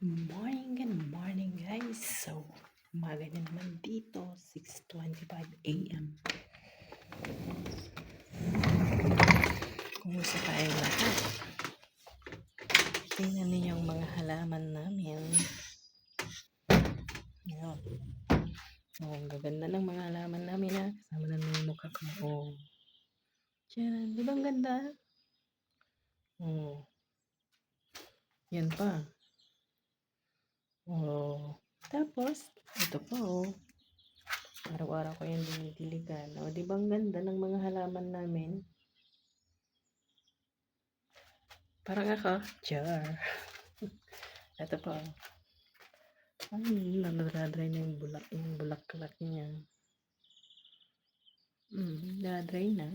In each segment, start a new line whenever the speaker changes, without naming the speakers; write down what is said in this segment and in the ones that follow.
Morning, good morning guys. So, umaga na naman dito, 6.25 a.m. Kumusta tayo lahat? Tingnan niyo yung mga halaman namin. Yan. Oh, ang gaganda ng mga halaman namin ha. Kasama na ng mukha ko. Oh. Diyan, di ba ang ganda? Oh. Yan pa. Oh. Tapos, ito pa oh. Araw-araw ko yung dinidiligan. O, di ba ang ganda ng mga halaman namin? Parang ako. Char. ito pa oh. Ay, nadadry na yung bulak, yung bulaklak niya. Hmm, nadadry na.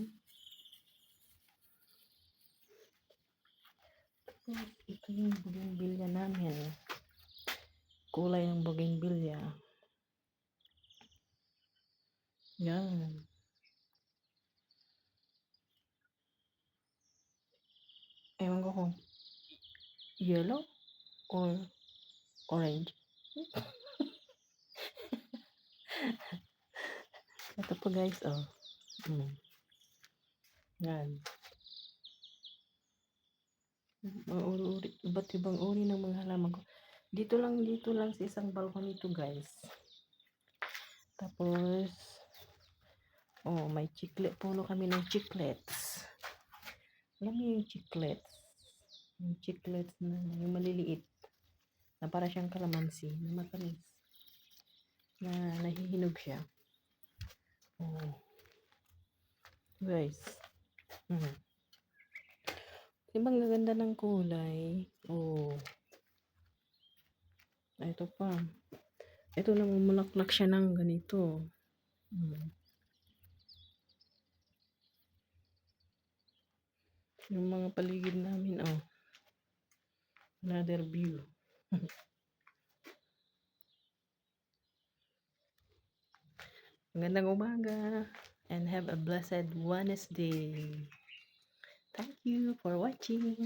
Ito yung bougainvillea namin. Kulay ng bougainvillea. Yan. Ewan ko kung yellow or orange. Ito po guys, oh. Mm. Yan. Iba't ibang uri ng mga halaman ko. Dito lang, dito lang sa isang balkon ito guys. Tapos, oh, may chiclet. Puno kami ng chiclets. Alam niyo yung chiclets? Yung chiclets na, yung maliliit. Na para siyang kalamansi, na matamis. Na nahihinog siya. Oh. Guys. Mm. Diba ang gaganda ng kulay? Oh. Ito pa. Ito lang umulaklak siya ng ganito. Mm. Yung mga paligid namin, oh. Another view. Magandang umaga and have a blessed Wednesday. Thank you for watching.